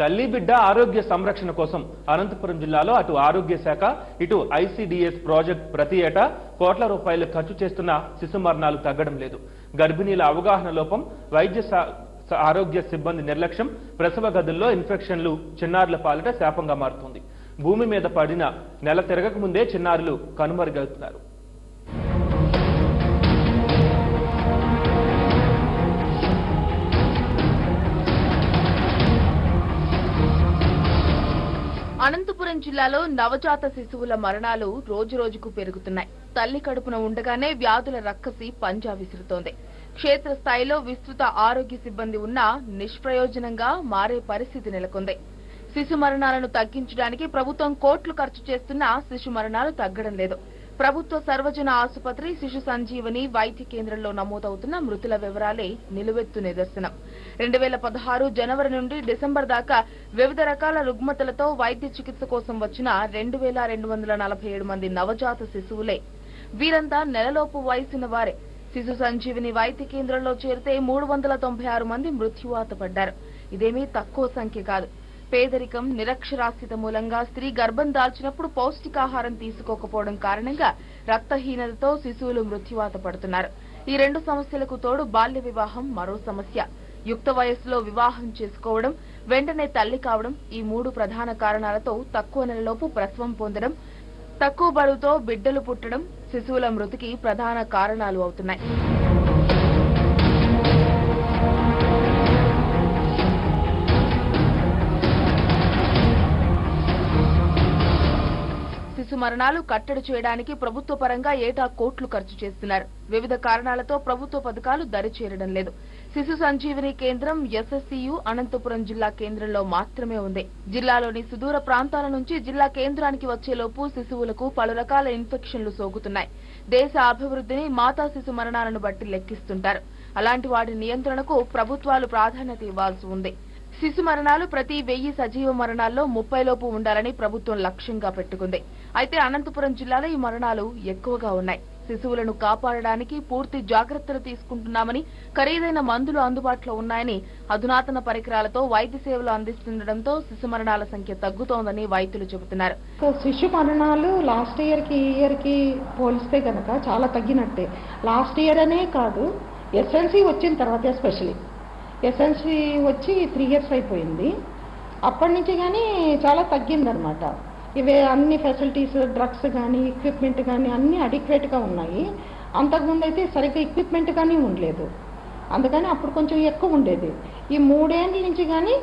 తల్లి బిడ్డ ఆరోగ్య సంరక్షణ కోసం అనంతపురం జిల్లాలో అటు ఆరోగ్య శాఖ ఇటు ఐసీడీఎస్ ప్రాజెక్ట్ ప్రతి ఏటా కోట్ల రూపాయలు ఖర్చు చేస్తున్న శిశు మరణాలు తగ్గడం లేదు. గర్భిణీల అవగాహన లోపం వైద్య సా- ఆరోగ్య సిబ్బంది నిర్లక్ష్యం ప్రసవ గదుల్లో ఇన్ఫెక్షన్లు చిన్నారుల పాలిట శాపంగా మారుతుంది. భూమి మీద పడిన నెల తిరగక ముందే చిన్నారులు కనుమరుగవుతున్నారు. అనంతపురం జిల్లాలో నవజాత శిశువుల మరణాలు రోజు రోజుకు పెరుగుతున్నాయి. తల్లి కడుపున ఉండగానే వ్యాధుల రక్కసి పంజా విసురుతోంది. క్షేత్రస్థాయిలో విస్తృత ఆరోగ్య సిబ్బంది ఉన్నా నిష్ప్రయోజనంగా మారే పరిస్థితి నెలకొంది. శిశు మరణాలను తగ్గించడానికి ప్రభుత్వం కోట్లు ఖర్చు చేస్తున్నా శిశు మరణాలు తగ్గడం లేదు. ప్రభుత్వ సర్వజన ఆసుపత్రి శిశు సంజీవని వైద్య కేంద్రంలో నమోదవుతున్న మృతుల వివరాలే నిలువెత్తు నిదర్శనం. రెండు వేల పదహారు జనవరి నుండి డిసెంబర్ దాకా వివిధ రకాల రుగ్మతలతో వైద్య చికిత్స కోసం వచ్చిన రెండు వేల రెండు వందల నలభై ఏడు మంది నవజాత శిశువులే. వీరంతా నెలలోపు వయసున్న వారే. శిశు సంజీవిని వైద్య కేంద్రంలో చేరితే మూడు వందల తొంభై ఆరు మంది మృత్యువాత పడ్డారు. ఇదేమీ తక్కువ సంఖ్య కాదు. పేదరికం నిరక్షరాస్యత మూలంగా స్త్రీ గర్భం దాల్చినప్పుడు పౌష్టికాహారం తీసుకోకపోవడం కారణంగా రక్తహీనతతో శిశువులు మృత్యువాత పడుతున్నారు. ఈ రెండు సమస్యలకు తోడు బాల్య వివాహం మరో సమస్య. యుక్త వయస్సులో వివాహం చేసుకోవడం వెంటనే తల్లి కావడం ఈ మూడు ప్రధాన కారణాలతో తక్కువ నెలలోపు ప్రసవం పొందడం తక్కువ బరువుతో బిడ్డలు పుట్టడం శిశువుల మృతికి ప్రధాన కారణాలు అవుతున్నాయి. శిశు మరణాలు కట్టడి చేయడానికి ప్రభుత్వ పరంగా ఏటా కోట్లు ఖర్చు చేస్తున్నారు. వివిధ కారణాలతో ప్రభుత్వ పథకాలు దరిచేరడం లేదు. శిశు సంజీవని కేంద్రం ఎస్ఎస్సియు అనంతపురం జిల్లా కేంద్రంలో మాత్రమే ఉంది. జిల్లాలోని సుదూర ప్రాంతాల నుంచి జిల్లా కేంద్రానికి వచ్చేలోపు శిశువులకు పలు రకాల ఇన్ఫెక్షన్లు సోకుతున్నాయి. దేశ అభివృద్ధిని మాతా శిశు మరణాలను బట్టి లెక్కిస్తుంటారు. అలాంటి వాటి నియంత్రణకు ప్రభుత్వాలు ప్రాధాన్యత ఇవ్వాల్సి ఉంది. శిశు మరణాలు ప్రతి వెయ్యి సజీవ మరణాల్లో ముప్పై లోపు ఉండాలని ప్రభుత్వం లక్ష్యంగా పెట్టుకుంది. అయితే అనంతపురం జిల్లాలో ఈ మరణాలు ఎక్కువగా ఉన్నాయి. శిశువులను కాపాడడానికి పూర్తి జాగ్రత్తలు తీసుకుంటున్నామని ఖరీదైన మందులు అందుబాటులో ఉన్నాయని అధునాతన పరికరాలతో వైద్య సేవలు అందిస్తుండటంతో శిశు మరణాల సంఖ్య తగ్గుతోందని వైద్యులు చెబుతున్నారు. సో శిశు మరణాలు లాస్ట్ ఇయర్కి ఈ ఇయర్కి పోలిస్తే కనుక చాలా తగ్గినట్టే. లాస్ట్ ఇయర్ అనే కాదు ఎస్ఎల్సి వచ్చిన తర్వాత ఎస్పెషలీ ఎస్ఎల్సి వచ్చి త్రీ ఇయర్స్ అయిపోయింది. అప్పటి నుంచి కానీ చాలా తగ్గిందనమాట ఇవే అన్ని ఫెసిలిటీస్ డ్రగ్స్ కానీ ఎక్విప్మెంట్ కానీ అన్నీ అడిక్వేట్గా ఉన్నాయి. అంతకుముందు అయితే సరిగ్గా ఎక్విప్మెంట్ కానీ ఉండలేదు. అందుకని అప్పుడు కొంచెం ఎక్కువ ఉండేది. ఈ మూడేళ్ళ నుంచి కానీ